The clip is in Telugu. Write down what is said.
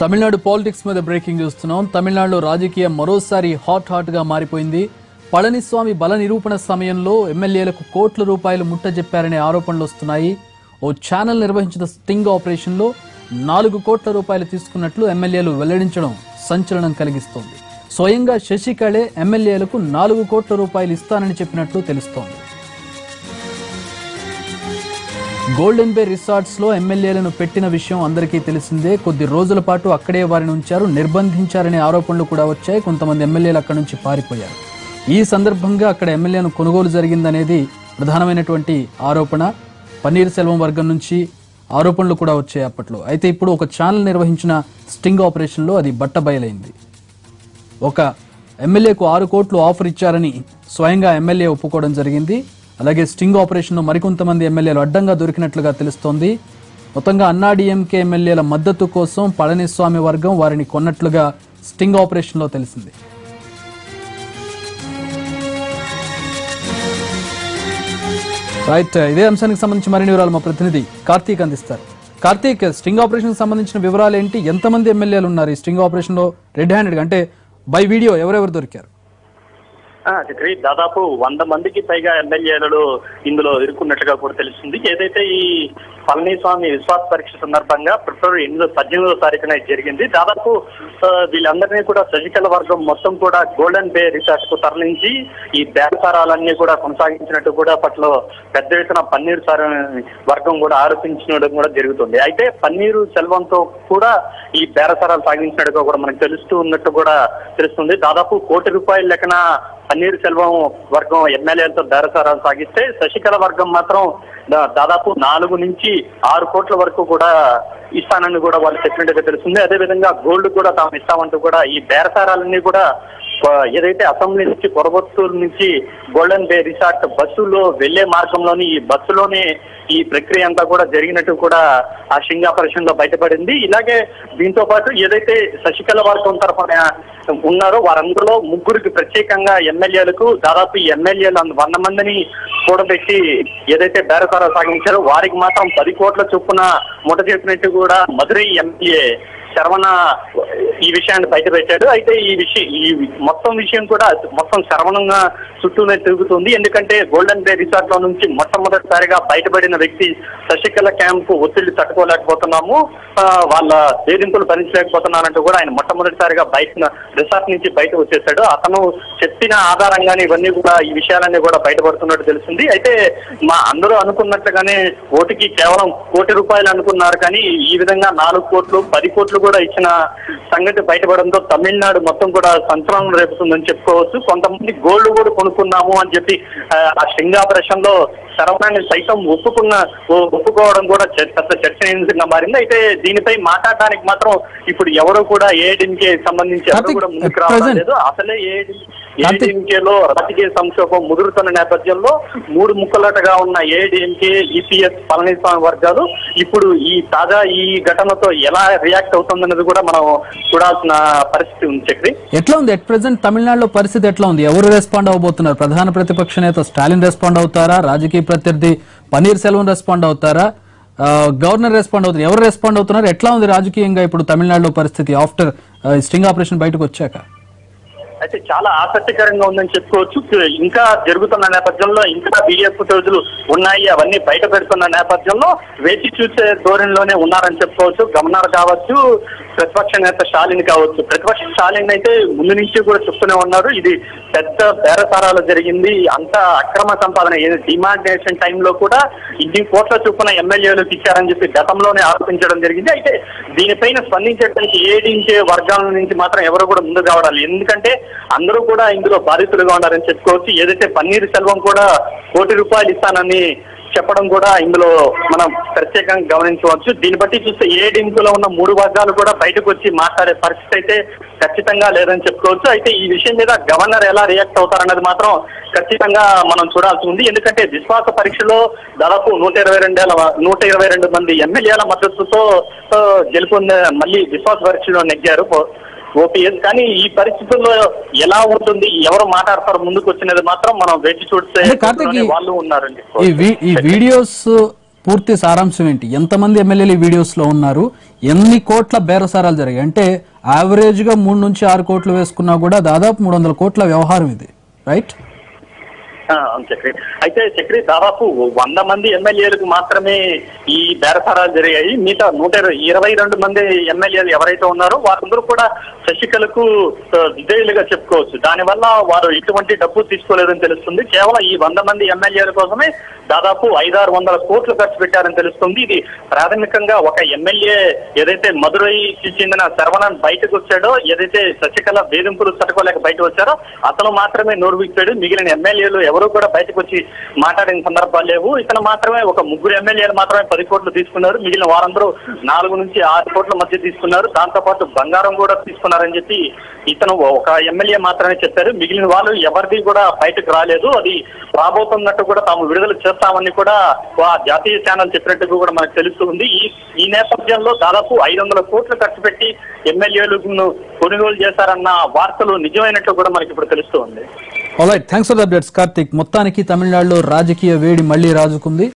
తమిళనాడు పాలిటిక్స్ మీద బ్రేకింగ్ చూస్తున్నాం. తమిళనాడులో రాజకీయం మరోసారి హాట్ హాట్గా మారిపోయింది. పళనిస్వామి బల నిరూపణ సమయంలో ఎమ్మెల్యేలకు కోట్ల రూపాయలు ముట్టజెప్పారనే ఆరోపణలు వస్తున్నాయి. ఓ ఛానల్ నిర్వహించిన స్టింగ్ ఆపరేషన్లో నాలుగు కోట్ల రూపాయలు తీసుకున్నట్లు ఎమ్మెల్యేలు వెల్లడించడం సంచలనం కలిగిస్తోంది. స్వయంగా శశికళే ఎమ్మెల్యేలకు నాలుగు కోట్ల రూపాయలు ఇస్తానని చెప్పినట్లు తెలుస్తోంది. గోల్డెన్ బే రిసార్ట్స్లో ఎమ్మెల్యేలను పెట్టిన విషయం అందరికీ తెలిసిందే. కొద్ది రోజుల పాటు అక్కడే వారిని ఉంచారు. నిర్బంధించారనే ఆరోపణలు కూడా వచ్చాయి. కొంతమంది ఎమ్మెల్యేలు అక్కడి నుంచి పారిపోయారు. ఈ సందర్భంగా అక్కడ ఎమ్మెల్యేను కొనుగోలు జరిగిందనేది ప్రధానమైనటువంటి ఆరోపణ. పన్నీర్ సెల్వం వర్గం నుంచి ఆరోపణలు కూడా వచ్చాయి అప్పట్లో. అయితే ఇప్పుడు ఒక ఛానల్ నిర్వహించిన స్టింగ్ ఆపరేషన్లో అది బట్టబయలైంది ఒక ఎమ్మెల్యేకు ఆరు కోట్లు ఆఫర్ ఇచ్చారని స్వయంగా ఎమ్మెల్యే ఒప్పుకోవడం జరిగింది. అలాగే స్టింగ్ ఆపరేషన్లో మరికొంతమంది ఎమ్మెల్యేలు అడ్డంగా దొరికినట్లుగా తెలుస్తోంది. మొత్తంగా అన్నాడీఎంకే ఎమ్మెల్యేల మద్దతు కోసం పళనిస్వామి వర్గం వారిని కొన్నట్లుగా స్టింగ్ ఆపరేషన్లో తెలిసింది. రైట్ ఇదే అంశానికి సంబంధించి మరిన్ని వివరాలు మా ప్రతినిధి కార్తీక్ అందిస్తారు. కార్తీక్ స్టింగ్ ఆపరేషన్ సంబంధించిన వివరాలు ఏంటి? ఎంతమంది ఎమ్మెల్యేలు ఉన్నారు ఈ స్టింగ్ ఆపరేషన్లో రెడ్ హ్యాండెడ్గా అంటే బై వీడియో ఎవరెవరు దొరికారు? చక్రి దాదాపు వంద మందికి పైగా ఎమ్మెల్యేలు ఇందులో ఇరుక్కున్నట్టుగా కూడా తెలుస్తుంది. ఏదైతే ఈ పళనిస్వామి విశ్వాస పరీక్ష సందర్భంగా ఫిబ్రవరి ఎనిమిదో పద్దెనిమిదో తారీఖున జరిగింది దాదాపు వీళ్ళందరినీ కూడా సర్జికల్ వర్గం మొత్తం కూడా గోల్డెన్ బే రిసార్ట్కు తరలించి ఈ బేరసారాలన్నీ కూడా కొనసాగించినట్టు కూడా అప్పట్లో పెద్ద ఎత్తున పన్నీరు వర్గం కూడా ఆరోపించడం కూడా జరుగుతుంది. అయితే పన్నీరు సెల్వంతో కూడా ఈ బేరసారాలు సాగించినట్టుగా కూడా మనకు తెలుస్తూ ఉన్నట్టు కూడా తెలుస్తుంది. దాదాపు కోటి రూపాయల లెక్కన పన్నీర్ సెల్వం వర్గం ఎమ్మెల్యేలతో బేరసారాలు సాగిస్తే శశికళ వర్గం మాత్రం దాదాపు నాలుగు నుంచి ఆరు కోట్ల వరకు కూడా ఇస్తానని కూడా వాళ్ళు చెప్పినట్టుగా తెలుస్తుంది. అదేవిధంగా గోల్డ్ కూడా తాము ఇస్తామంటూ కూడా ఈ బేరసారాలన్నీ కూడా ఏదైతే అసెంబ్లీ నుంచి కొరబత్తూరు నుంచి గోల్డెన్ బే రిసార్ట్ బస్సులో వెళ్ళే మార్గంలోని ఈ బస్సులోనే ఈ ప్రక్రియ అంతా కూడా జరిగినట్టు కూడా ఆ షింగ్ ఆపరేషన్లో బయటపడింది. ఇలాగే దీంతో పాటు ఏదైతే శశికళ వర్గం తరఫున ఉన్నారో వారందరిలో ముగ్గురికి ప్రత్యేకంగా ఎమ్మెల్యేలకు దాదాపు ఎమ్మెల్యేలు వంద మందిని కూడబెట్టి ఏదైతే బేరసారా సాగించారో వారికి మాత్రం పది కోట్ల చొప్పున ముట చెప్పినట్టు కూడా మధురై ఎంపీఏ శరవణ ఈ విషయాన్ని బయట పెట్టాడు అయితే ఈ విషయం ఈ మొత్తం విషయం కూడా మొత్తం శ్రవణంగా చుట్టూనే తిరుగుతుంది. ఎందుకంటే గోల్డెన్ బే రిసార్ట్లో నుంచి మొట్టమొదటిసారిగా బయటపడిన వ్యక్తి శశికళ క్యాంప్ ఒత్తిడి తట్టుకోలేకపోతున్నాము. వాళ్ళ వేధింపులు భరించలేకపోతున్నానంటూ కూడా ఆయన మొట్టమొదటిసారిగా బయట రిసార్ట్ నుంచి బయట వచ్చేసాడు అతను చెప్పిన ఆధారంగానే ఇవన్నీ కూడా ఈ విషయాలన్నీ కూడా బయటపడుతున్నట్టు తెలిసింది అయితే మా అందరూ అనుకున్నట్లుగానే ఓటుకి కేవలం కోటి రూపాయలు అనుకున్నారు. కానీ ఈ విధంగా నాలుగు కోట్లు పది కోట్లు కూడా ఇచ్చిన సంగతి బయటపడంతో తమిళనాడు మొత్తం కూడా సంచలనం రేపుతుందని చెప్పుకోవచ్చు కొంతమంది గోల్డ్ కూడా కొనుక్కున్నాము అని చెప్పి ఆ, ఆపరేషన్లో శరవణాన్ని సైతం ఒప్పుకున్న ఒప్పుకోవడం కూడా పెద్ద చర్చనీయాంశంగా మారింది అయితే దీనిపై మాట్లాడడానికి మాత్రం ఇప్పుడు ఎవరు కూడా ఏఐడిఎంకే సంబంధించి ఎవరు కూడా ముందుకు రావడం లేదు అసలే కార్తీక్. ఏఐడిఎంకేలో రాజకీయ సంక్షోభం ముదురుతున్న నేపథ్యంలో మూడు ముక్కలటగా ఉన్న ఏఐడిఎంకే ఈపీఎస్ పళనిస్వామి వర్గాలు ఇప్పుడు ఈ తాజా ఈ ఘటనతో ఎలా రియాక్ట్ అవుతుందన్నది కూడా మనం చూడాల్సిన పరిస్థితి ఉంది చక్రి. ఎట్లా ఉంది? ఎట్ ప్రెసెంట్ తమిళనాడులో పరిస్థితి ఎట్లా ఉంది? ఎవరు రెస్పాండ్ అవబోతున్నారు ప్రధాన ప్రతిపక్ష నేత స్టాలిన్ రెస్పాండ్ అవుతారా? రాజకీయ ప్రత్యర్థి పన్నీర్ సెల్వం రెస్పాండ్ అవుతారా? గవర్నర్ రెస్పాండ్ అవుతారు. ఎవరు రెస్పాండ్ అవుతున్నారు? ఎట్లా ఉంది రాజకీయంగా ఇప్పుడు తమిళనాడులో పరిస్థితి ఆఫ్టర్ స్టింగ్ ఆపరేషన్ బయటకు వచ్చాక? అయితే చాలా ఆసక్తికరంగా ఉందని చెప్పుకోవచ్చు. ఇంకా జరుగుతున్న నేపథ్యంలో ఇంకా వీడియో ఫుటేజ్లు ఉన్నాయి. అవన్నీ బయట పెడుతున్న నేపథ్యంలో వేచి చూసే ధోరణిలోనే ఉన్నారని చెప్పుకోవచ్చు. గమనాలు కావచ్చు. ప్రతిపక్ష నేత స్టాలిన్ కావచ్చు. ప్రతిపక్ష స్టాలిన్ అయితే ముందు నుంచి కూడా చెప్తూనే ఉన్నారు. ఇది పెద్ద బేరసారాలు జరిగింది. అంత అక్రమ సంపాదన ఏది డిమాండేషన్ టైంలో కూడా ఇన్ని కోట్ల చొప్పున ఎమ్మెల్యేలకు ఇచ్చారని చెప్పి గతంలోనే ఆరోపించడం జరిగింది. అయితే దీనిపైన స్పందించడానికి ఏడించే వర్గాల నుంచి మాత్రం ఎవరు కూడా ముందు కావడాలి ఎందుకంటే అందరూ కూడా ఇందులో బాధితులుగా ఉన్నారని చెప్పుకోవచ్చు. ఏదైతే పన్నీర్ సెల్వం కూడా కోటి రూపాయలు ఇస్తానని చెప్పడం కూడా ఇందులో మనం ప్రత్యేకంగా గమనించవచ్చు. దీన్ని బట్టి చూస్తే ఏ డింకులో ఉన్న మూడు వర్గాలు కూడా బయటకు వచ్చి మాట్లాడే పరిస్థితి అయితే ఖచ్చితంగా లేదని చెప్పుకోవచ్చు. అయితే ఈ విషయం మీద గవర్నర్ ఎలా రియాక్ట్ అవుతారన్నది మాత్రం ఖచ్చితంగా మనం చూడాల్సి ఉంది. ఎందుకంటే విశ్వాస పరీక్షలో దాదాపు నూట ఇరవై రెండేల నూట ఇరవై రెండు మంది ఎమ్మెల్యేల మద్దతుతో ఆ, గెలుపొంద మళ్ళీ విశ్వాస పరీక్షలో నెగ్గారు. ఓపీఎస్ కానీ ఈ పరిస్థితుల్లో ఎలా ఉంటుంది ఎవరు మాట్లాడతారు ముందుకు వచ్చినది మాత్రం మనం వేచి చూస్తే వాళ్ళు ఉన్నారండి. ఈ వీడియోస్ పూర్తి సారాంశం ఏంటి? ఎంతమంది ఎమ్మెల్యేలు ఈ వీడియోస్లో ఉన్నారు? ఎన్ని కోట్ల బేరసారాలు జరిగాయి? అంటే యావరేజ్గా మూడు నుంచి ఆరు కోట్లు వేసుకున్నా కూడా దాదాపు మూడు వందల కోట్ల వ్యవహారం ఇది రైట్ అవును చక్రి అయితే చక్రి దాదాపు వంద మంది ఎమ్మెల్యేలకు మాత్రమే ఈ బేరసారాలు జరిగాయి. మిగతా నూట ఇరవై- ఇరవై రెండు మంది ఎమ్మెల్యేలు ఎవరైతే ఉన్నారో వారందరూ కూడా శశికళకు విధేయులుగా చెప్పుకోవచ్చు. దానివల్ల వారు ఎటువంటి డబ్బు తీసుకోలేదని తెలుస్తుంది. కేవలం ఈ వంద మంది ఎమ్మెల్యేల కోసమే దాదాపు ఐదారు వందల కోట్లు ఖర్చు పెట్టారని తెలుస్తుంది. ఇది ప్రాథమికంగా ఒక ఎమ్మెల్యే ఏదైతే మదురైకి చెందిన శరవణన్ బయటకు వచ్చాడో ఏదైతే శశికళ వేధింపులు తట్టుకోలేక బయటకు వచ్చారో అతను మాత్రమే నోరు మిగిలిన ఎమ్మెల్యేలు ఎవరు కూడా బయటకు వచ్చి మాట్లాడిన సందర్భాలు లేవు. ఇతను మాత్రమే ఒక ముగ్గురు ఎమ్మెల్యేలు మాత్రమే పది కోట్లు తీసుకున్నారు. మిగిలిన వారందరూ నాలుగు నుంచి ఆరు కోట్ల మధ్య తీసుకున్నారు. దాంతో పాటు బంగారం కూడా తీసుకున్నారని చెప్పి ఇతను ఒక ఎమ్మెల్యే మాత్రమే చెప్పారు. మిగిలిన వాళ్ళు ఎవరిది కూడా బయటకు రాలేదు. అది రాబోతున్నట్టు కూడా తాము విడుదల చేస్తామని కూడా ఆ జాతీయ ఛానల్ చెప్పినట్టు కూడా మనకు తెలుస్తుంది ఈ ఈ నేపథ్యంలో దాదాపు ఐదు వందల కోట్లు ఖర్చు పెట్టి ఎమ్మెల్యేలను కొనుగోలు చేశారన్న వార్తలు నిజమైనట్టు కూడా మనకి ఇప్పుడు తెలుస్తుంది థ్యాంక్స్ ఫర్ అప్డేట్స్ కార్తిక్ మొత్తానికి తమిళనాడులో రాజకీయ వేడి మళ్ళీ రాజుకుంది.